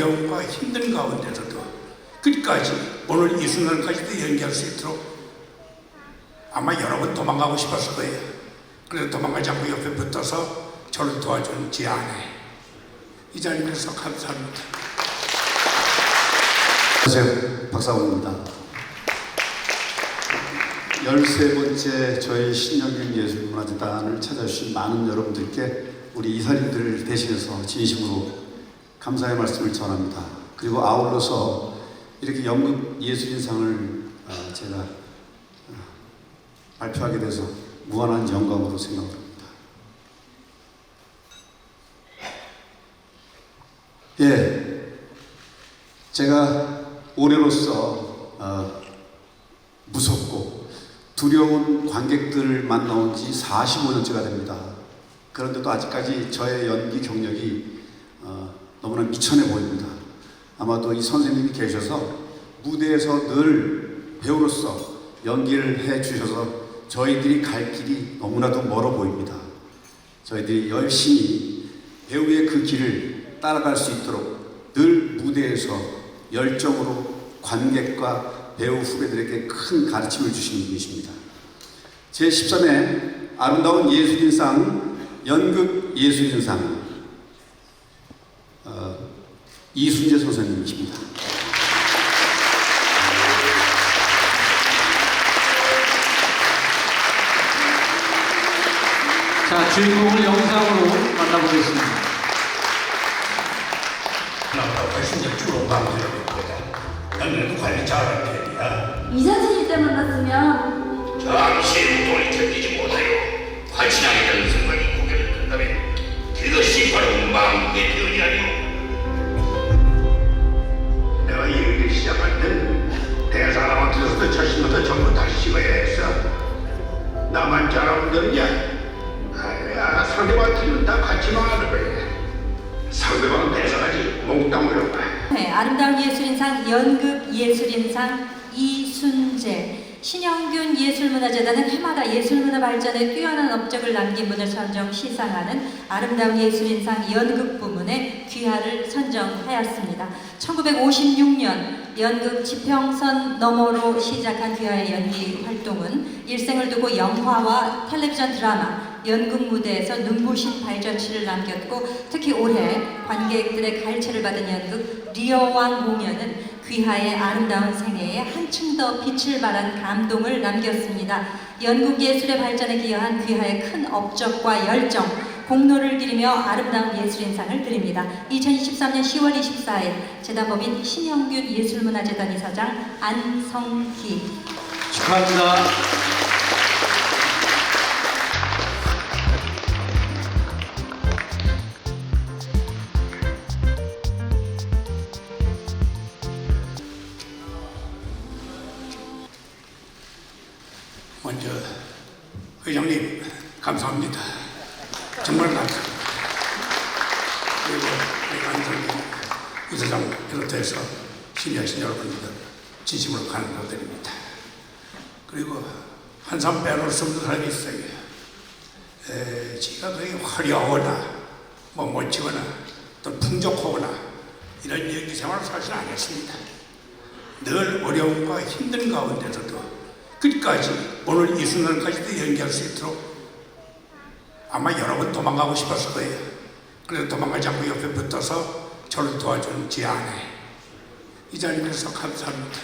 어려움과 힘든 가운데서도 끝까지 오늘 이 순간까지도 연기할 수 있도록 아마 여러 번 도망가고 싶었을 거예요. 그래서 도망가지 않고 옆에 붙어서 저를 도와준 제 아내. 이 자리에서 감사합니다. 안녕하세요. 박사원입니다. 13번째 저희 신영균 예술문화재단을 찾아주신 많은 여러분들께 우리 이사님들을 대신해서 진심으로 감사의 말씀을 전합니다. 그리고 아울러서 이렇게 연극 예술인상을 어, 제가 어, 발표하게 돼서 무한한 영광으로 생각합니다. 예, 제가 올해로서 어, 무섭고 두려운 관객들을 만나온 지 45년째가 됩니다. 그런데도 아직까지 저의 연기 경력이 어, 너무나 미천해 보입니다. 아마도 이 선생님이 계셔서 무대에서 늘 배우로서 연기를 해 주셔서 저희들이 갈 길이 너무나도 멀어 보입니다. 저희들이 열심히 배우의 그 길을 따라갈 수 있도록 늘 무대에서 열정으로 관객과 배우 후배들에게 큰 가르침을 주시는 분이십니다. 제13회 아름다운 예술인상 연극 예술인상 어, 이순재 선생님이십니다. 자, 주인공을 영상으로 만나보겠습니다. 나보다 훨씬 더 주로 방송이거든. 너네도 관리 잘하는 편이야. 이사진일 때 만났으면 잠시 나만 잘하면 되느냐? 아야 상대방한테는 다 같이 망하는 거야. 상대방 대사까지. 몽땅 물어봐 네, 아름다운 예술인상 연극 예술인상 이순재. 신영균 예술문화재단은 해마다 예술문화 발전에 뛰어난 업적을 남긴 분을 선정 시상하는 아름다운 예술인상 연극 부문에 귀하를 선정하였습니다. 1956년 연극 지평선 너머로 시작한 귀하의 연기 활동은 일생을 두고 영화와 텔레비전 드라마, 연극 무대에서 눈부신 발자취를 남겼고 특히 올해 관객들의 갈채를 받은 연극 리어왕 공연은 귀하의 아름다운 생애에 한층 더 빛을 발한 감동을 남겼습니다. 연극 예술의 발전에 기여한 귀하의 큰 업적과 열정, 공로를 기리며 아름다운 예술인상을 드립니다. 2023년 10월 24일 재단법인 신영균 예술문화재단 이사장 안성기 축하합니다. 먼저 회장님 감사합니다. 정말 감사합니다. 그리고 우리 안성기 이사장 비롯해서 신여신 여러분들 진심으로 감사드립니다. 그리고 한산 빼놓을 없는 사람이 있어요. 에, 제가 거의 화려하거나 뭐 멋지거나 또 풍족하거나 이런 연기 생활을 사실 안 했습니다. 늘 어려움과 힘든 가운데서도 끝까지 오늘 이 순간까지도 연기할 수 있도록 아마 여러 번 도망가고 싶었을 거예요. 그래서 도망가지 않고 옆에 붙어서 저를 도와준 제 아내. 이 자리에서 감사합니다.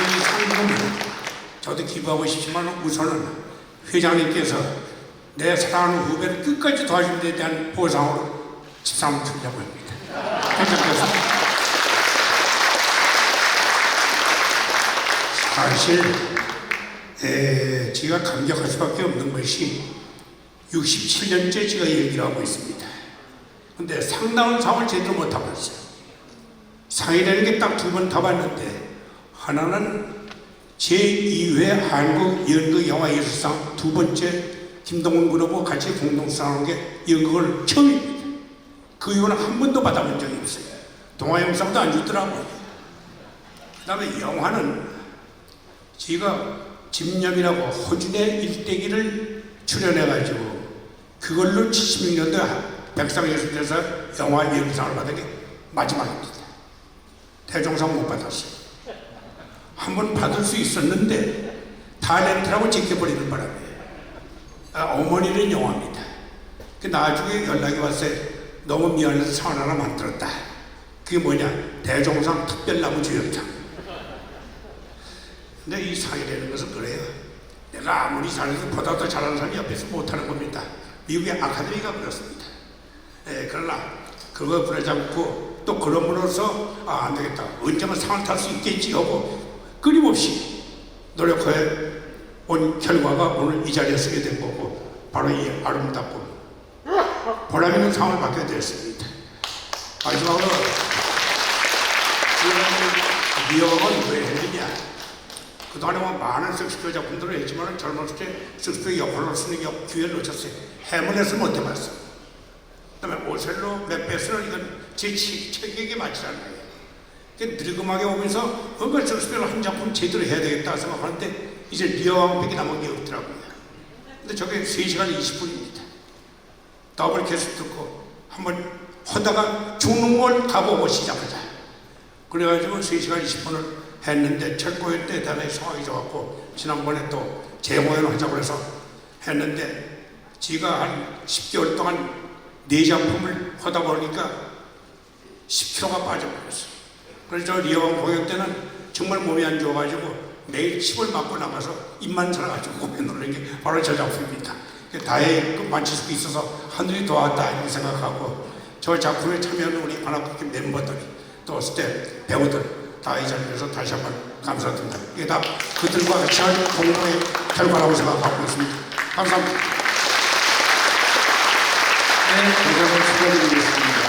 이 상금은 저도 기부하고 싶지만 우선은 회장님께서 내 사랑하는 후배를 끝까지 도와준 데 대한 보상으로 집사함을 주려고 합니다. 회장께서 사실 에, 제가 감격할 수밖에 없는 것이 67년째 제가 얘기를 하고 있습니다. 근데 상당한 상을 제대로 못 타봤어요. 상이라는 게 딱 두 번 타봤는데 하나는 제2회 한국 연극 영화 예술상 두 번째 김동훈 군하고 같이 공동수상한 게 연극을 처음입니다. 그 이후는 한 번도 받아본 적이 없어요. 동화 영상도 안 주더라고요. 그 다음에 영화는 제가 집념이라고 허준의 일대기를 출연해가지고 그걸로 76년도에 백상예술대에서 영화 예술상을 받은 게 마지막입니다. 대종상 못 받았어요. 한번 받을 수 있었는데 탤런트라고 지켜버리는 바람에 아, 어머니는 영화입니다. 그 나중에 연락이 왔어요. 너무 미안해서 상을 하나 만들었다. 그게 뭐냐? 대종상 특별나무 주연상. 근데 이 상이라는 것은 그래요. 내가 아무리 잘해도 보다 더 잘하는 사람이 옆에서 못하는 겁니다. 미국의 아카데미가 그렇습니다. 예, 그러나 그거 부러지 않고 또 그럼으로써 아, 안 되겠다. 언젠가 상을 탈 수 있겠지 하고 끊임없이 노력해 온 결과가 오늘 이 자리에 서게 된 거고 바로 이 아름답고 보람 있는 상을 받게 되었습니다. 마지막으로 이 미역은 왜 했느냐? 그동안에 뭐 많은 섹스피어 작품들을 했지만 젊었을 때 섹스피어 역할로 쓰는 게 기회를 놓쳤어요. 해문에서 못 해봤어. 그다음에 오셀로 맥베스는 이건 제 치- 체격에 맞지 않아요. 그 늙음하게 오면서 뭔가 섹스피어를 한 작품 제대로 해야 되겠다 생각하는데 이제 리어왕백이 남은 게 없더라고요. 근데 저게 3시간 20분입니다. 더블 캐스 듣고 한번 하다가 죽는 걸 가보고 시작하자. 그래가지고 3시간 20분을 했는데 철거회 때 대단히 상황이 좋았고 지난번에 또 재공연을 하자고 해서 했는데 지가 한 10개월 동안 네 작품을 하다 보니까 10kg가 빠져버렸어요. 그래서 저 리어왕 공연 때는 정말 몸이 안 좋아가지고 매일 침을 맞고 나가서 입만 살아가지고 공연을 하는 게 바로 저 작품입니다. 다행히 그 만칠 수 있어서 하늘이 도왔다 이렇게 생각하고 저 작품에 참여하는 우리 관악극기 멤버들이 또 스텝 배우들 다 이 자리에서 다시 한번 감사드립니다. 이게 다 그들과 같이 한 공동의 결과라고 생각하고 있습니다. 감사합니다. 네, 대단히 축하드리겠습니다.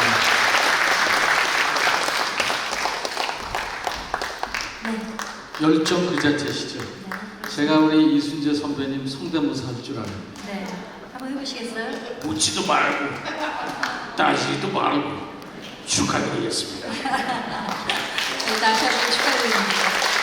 열정 그 자체시죠. 제가 우리 이순재 선배님 성대모사 할 줄 알아요. 네. 한번 해보시겠어요? 묻지도 말고 따지지도 말고 축하드리겠습니다. 네, 다시 한번 축하드립니다.